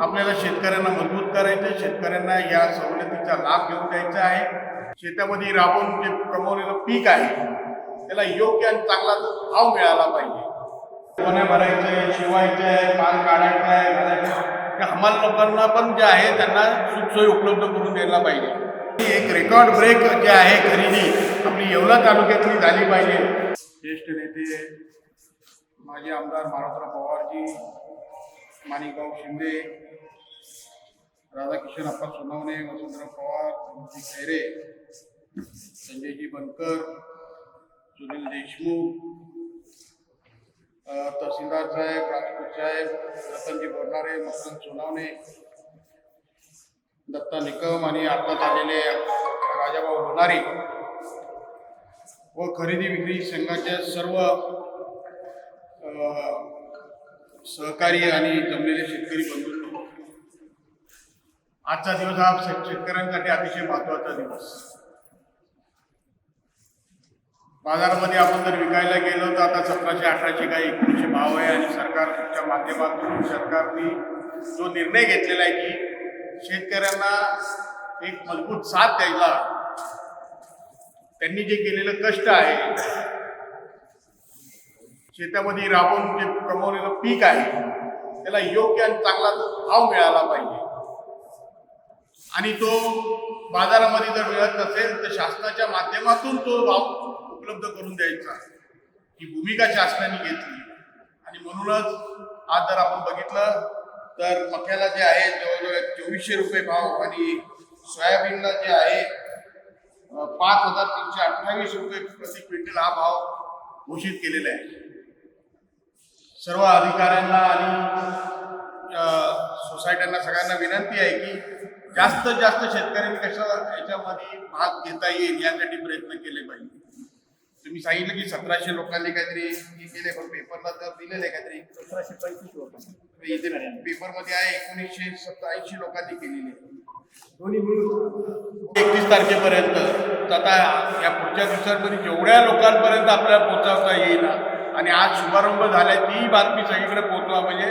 आपल्याला शेतकऱ्यांना मजबूत करायचं शेतकऱ्यांना या सवलतीचा लाभ घेऊन द्यायचा आहे. शेतामध्ये राबून जे कमवलेलं पीक आहे त्याला योग्य आणि चांगला भाव मिळाला पाहिजे. कोण्या भरायचं आहे शिवायचं आहे पान काढायचं आहे घालायचं हमाल लोकांना पण जे आहे त्यांना सुखसोयी उपलब्ध करून द्यायला पाहिजे. एक रेकॉर्ड ब्रेक जे आहे खरेदी आपली येवला तालुक्यातली झाली पाहिजे. ज्येष्ठ नेते माजी आमदार मारुतराव पवारजी माणिकराव शिंदे राधाकिशन अप्पा सोनवणे वसंतराव पवार मोती खैरे संजयजी बनकर सुनील देशमुख तहसीलदार साहेब राजपूत साहेब रतनजी बोरणारे मकरंद सोनावणे दत्ता निकम आणि आत्ताच आलेले राजाभाऊ लोणारी व खरेदी विक्री संघाच्या सर्व सहकारी आणि जमलेले शेतकरी बंधू. आजचा दिवस हा शेतकऱ्यांसाठी अतिशय महत्त्वाचा दिवस. बाजारामध्ये आपण जर विकायला गेलो तर आता सतराशे अठराशे काही एकोणीसशे भाव आहे आणि सरकारच्या माध्यमातून सरकारने जो निर्णय घेतलेला आहे की शेतकऱ्यांना एक मजबूत साथ द्यायला त्यांनी जे केलेलं कष्ट आहे शेतामध्ये राबवून जे कमवलेलं पीक आहे त्याला योग्य आणि चांगला भाव मिळाला पाहिजे. आणि तो बाजारामध्ये जर मिळत नसेल तर शासनाच्या माध्यमातून तो भाव उपलब्ध करून द्यायचा. ही भूमिका शासनाने घेतली. आणि म्हणूनच आज जर आपण बघितलं तर मक्याला जे आहे जवळजवळ चोवीसशे रुपये भाव आणि सोयाबीनला जे आहे पाच हजार तीनशे अठ्ठावीस रुपये प्रति क्विंटल हा भाव घोषित केलेला आहे. सर्व अधिकाऱ्यांना आणि सोसायट्यांना सगळ्यांना विनंती आहे की जास्तीत जास्त शेतकऱ्यांनी कशा याच्यामध्ये भाग घेता येईल यासाठी प्रयत्न केले पाहिजे. तुम्ही सांगितलं की सतराशे लोकांनी काहीतरी हे केले पण पेपरला तर दिलेलं आहे काहीतरी. सतराशे पंचवीस लोक. इथे पेपरमध्ये आहे एकोणीसशे सत्ताऐंशी लोकांनी केलेली आहे. दोन्ही मिळून. एकतीस तारखेपर्यंत. तर आता या पुढच्या दिवसांमध्ये जेवढ्या लोकांपर्यंत आपल्याला पोहोचवता येईल आणि आज शुभारंभ झालाय. ती बातमी सगळीकडे पोहोचवा. म्हणजे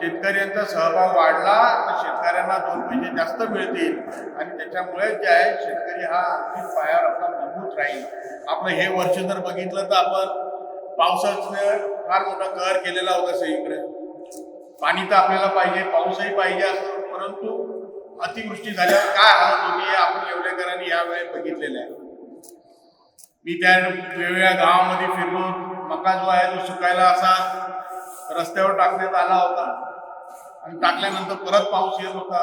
शेतकऱ्यांचा सहभाग वाढला तर शेतकऱ्यांना दोन पैसे जास्त मिळतील. आणि त्याच्यामुळे जे आहे शेतकरी हा आणखी पायावर आपला मजबूत राहील. आपलं हे वर्ष जर बघितलं तर आपण पावसाचं फार मोठा कहर केलेला होता सगळीकडे. पाणी तर आपल्याला पाहिजे पाऊसही पाहिजे असतो परंतु अतिवृष्टी झाल्यावर काय हालत होती हे आपण एवढेकरांनी यावेळी बघितलेलं आहे. मी त्या वेगवेगळ्या गावामध्ये फिरलो मका जो आहे तो सुकायला असा रस्त्यावर टाकण्यात आला होता. आणि टाकल्यानंतर परत पाऊस येत होता.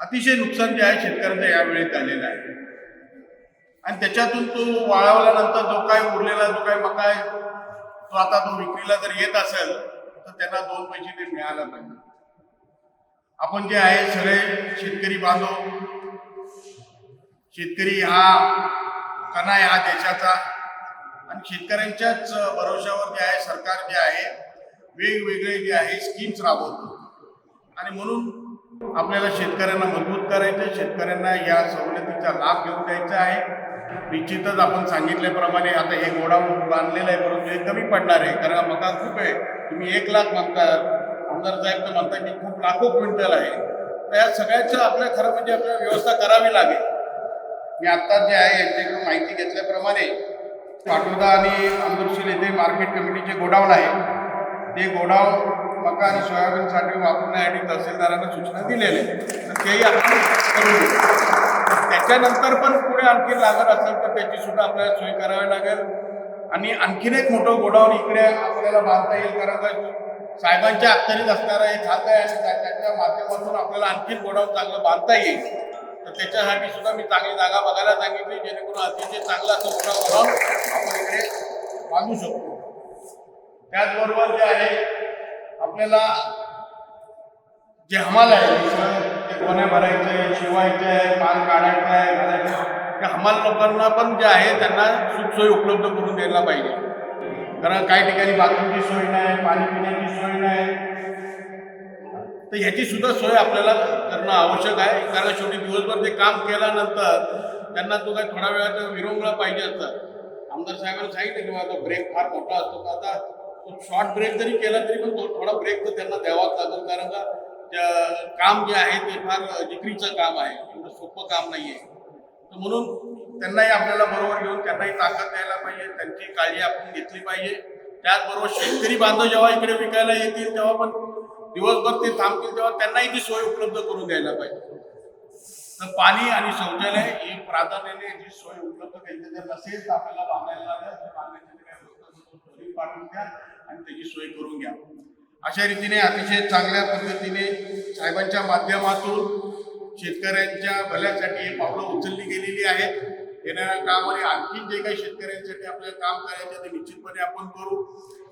अतिशय नुकसान जे आहे शेतकऱ्यांचं यावेळी झालेलं आहे. आणि त्याच्यातून तो वाळवल्यानंतर जो काय उरलेला जो काय मका आहे तो आता तो विक्रीला जर येत असेल तर त्यांना दोन पैसे ते मिळायला पाहिजे. आपण जे आहे सगळे शेतकरी बांधव शेतकरी हा कणा आहे हा देशाचा. आणि शेतकऱ्यांच्याच भरोशावर जे आहे सरकार जे आहे वेगवेगळे जे आहे स्कीम्स राबवतो. आणि म्हणून आपल्याला शेतकऱ्यांना मजबूत करायचं शेतकऱ्यांना या सवलतीचा लाभ घेऊन द्यायचा आहे. निश्चितच आपण सांगितल्याप्रमाणे आता हे गोडाऊन बांधलेलं आहे परंतु हे कमी पडणार आहे. कारण मका खूप आहे. तुम्ही एक लाख मागता. आमदार साहेब तर म्हणता की खूप लाखो क्विंटल आहे. तर या सगळ्याचं आपल्या खरं म्हणजे आपल्याला व्यवस्था करावी लागेल. मी आत्ता जे आहे यांच्याकडून माहिती घेतल्याप्रमाणे पाटोदा आणि अंदुरशील येथे मार्केट कमिटीचे गोडाऊन आहे. ते गोडाऊन मका आणि सोयाबीनसाठी वापरण्यासाठी तहसीलदारांना सूचना दिलेल्या तर तेही आपण करू त्याच्यानंतर पण पुढे आणखी लागत असेल तर त्याची सुद्धा आपल्याला सोय करावी लागेल. आणि आणखीन एक मोठं गोडाऊन इकडे आपल्याला बांधता येईल कारण साहेबांच्या अखत्यारीत असणारं एक खातं आहे आणि त्या- त्याच्या माध्यमातून आपल्याला आणखीन गोडाऊन चांगलं बांधता येईल. तर त्याच्यासाठी सुद्धा मी चांगली जागा बघायला सांगितली जेणेकरून अतिशय चांगला असं मोठा गोडाऊन आपण इकडे बांधू शकतो. त्याचबरोबर जे आहे आपल्याला जे हमाल आहे ते कोण्या भरायचं आहे शिवायचं आहे पान काढायचं आहे घालायचं त्या हमाल लोकांना पण जे आहे त्यांना सुखसोयी उपलब्ध करून द्यायला पाहिजे. कारण काही ठिकाणी बाथरूमची सोय नाही पाणी पिण्याची सोय नाही तर ह्याची सुद्धा सोय आपल्याला करणं आवश्यक आहे. कारण शेवटी दिवसभर ते काम केल्यानंतर त्यांना तो काही थोडा वेळाचा विरंगुळा पाहिजे असतात आमदार साहेबांनी सांगितलं की माझा ब्रेक फार मोठा असतो. का आता तो शॉर्ट ब्रेक जरी केला तरी पण तो थोडा ब्रेक तर त्यांना द्यावाच लागेल. कारण का त्या- काम जे आहे ते फार जिकरीचं काम आहे. एवढं सोपं काम नाही आहे तर म्हणून त्यांनाही आपल्याला बरोबर घेऊन त्यांनाही ताकद द्यायला पाहिजे. त्यांची काळजी आपण घेतली पाहिजे. त्याचबरोबर शेतकरी बांधव जेव्हा इकडे विकायला येतील तेव्हा पण दिवसभर ते थांबतील तेव्हा त्यांनाही ती सोय उपलब्ध करून द्यायला पाहिजे. तर पाणी आणि शौचालय ही प्राधान्याने जी सोय उपलब्ध केली जर नसेल तर आपल्याला बांधायला पाठवून द्या आणि त्याची सोय करून घ्या. अशा रीतीने अतिशय चांगल्या पद्धतीने साहेबांच्या माध्यमातून शेतकऱ्यांच्या भल्यासाठी हे पावलं उचलली गेलेली आहेत. येणाऱ्या काळामध्ये आणखी जे काही शेतकऱ्यांसाठी आपल्याला काम करायचं ते निश्चितपणे आपण करू.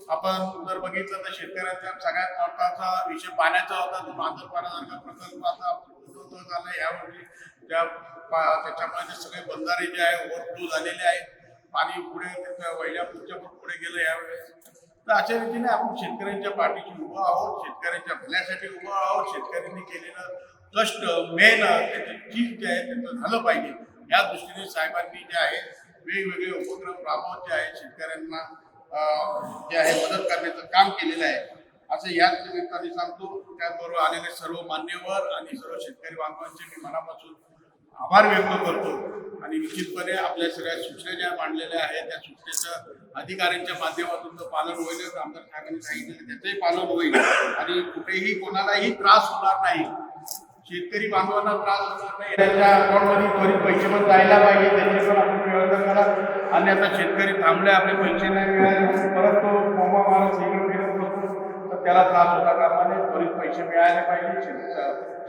आपण जर बघितलं तर शेतकऱ्यांचा सगळ्यात महत्त्वाचा विषय पाण्याचा होता. तो मांजरपाडासारखा प्रकल्प आता उद्भवत आला यावर्षी त्या त्याच्यामुळे ते सगळे बंधारे जे आहे ओव्हरफ्लो झालेले आहेत. पाणी पुढे वैजापूरच्या पण पुढे गेलं यावेळेस. तर अशा रीतीने आपण शेतकऱ्यांच्या पाठीशी उभं आहोत. शेतकऱ्यांच्या भल्यासाठी उभं आहोत. शेतकऱ्यांनी केलेलं कष्ट मेहनत त्याची चीज जे आहे त्याचं झालं पाहिजे. या दृष्टीने साहेबांनी जे आहे वेगवेगळे उपक्रम राबवत जे आहे शेतकऱ्यांना जे आहे मदत करण्याचं काम केलेलं आहे. असं याच निमित्ताने सांगतो त्याचबरोबर आलेले सर्व मान्यवर आणि सर्व शेतकरी बांधवांचे मी मनापासून आभार व्यक्त करतो. आणि निश्चितपणे आपल्या सगळ्या सूचना ज्या मांडलेल्या आहेत त्या सूचनेचं अधिकाऱ्यांच्या माध्यमातून तर पालन होईल आमदार साहेबांनी सांगितलं त्याचंही पालन होईल. आणि कुठेही कोणालाही त्रास होणार नाही. शेतकरी बांधवांना त्रास होणार नाही. त्यांच्या अकाउंटमध्ये त्वरित पैसे पण जायला पाहिजे. त्यांची पण आपण व्यवस्था करा. आणि आता शेतकरी थांबले आपले पैसे नाही मिळाले. परत तो कोमा मारत इकडे फिरत बसतो. तर त्याला त्रास होता कामाने त्वरित पैसे मिळायला पाहिजे.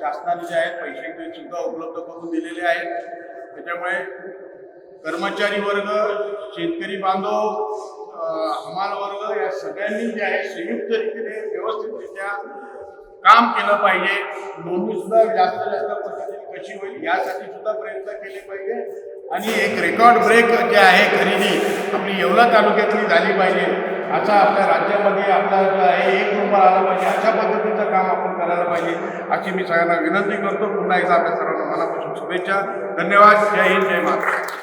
शासनाने जे आहेत पैसे ते सुद्धा उपलब्ध करून दिलेले आहेत. त्याच्यामुळे कर्मचारी वर्ग शेतकरी बांधव हमाल वर्ग या सगळ्यांनी जे आहे संयुक्त रीतीने व्यवस्थितरित्या काम केलं पाहिजे. नोंदणी सुद्धा जास्त जास्त पद्धतीने कशी होईल यासाठी सुद्धा प्रयत्न केले पाहिजे. आणि एक रेकॉर्ड ब्रेक जे आहे खरेदी आपली येवला तालुक्यातली झाली पाहिजे. असा आपल्या राज्यामध्ये आपला जो आहे एक नंबर आला पाहिजे. अशा पद्धतीचं काम आपण करायला पाहिजे. अशी मी सगळ्यांना विनंती करतो. पुन्हा एकदा आपल्या सर्वांना मनापासून शुभेच्छा. धन्यवाद. जय हिंद. जय महाराष्ट्र.